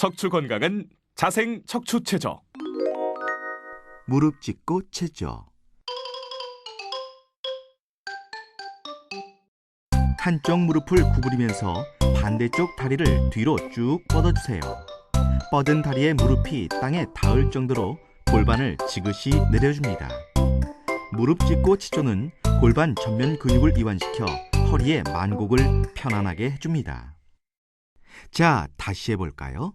척추 건강은 자생 척추 체조. 무릎 짚고 체조. 한쪽 무릎을 구부리면서 반대쪽 다리를 뒤로 쭉 뻗어주세요. 뻗은 다리의 무릎이 땅에 닿을 정도로 골반을 지그시 내려줍니다. 무릎 짚고 치조는 골반 전면 근육을 이완시켜 허리의 만곡을 편안하게 해줍니다. 자, 다시 해볼까요?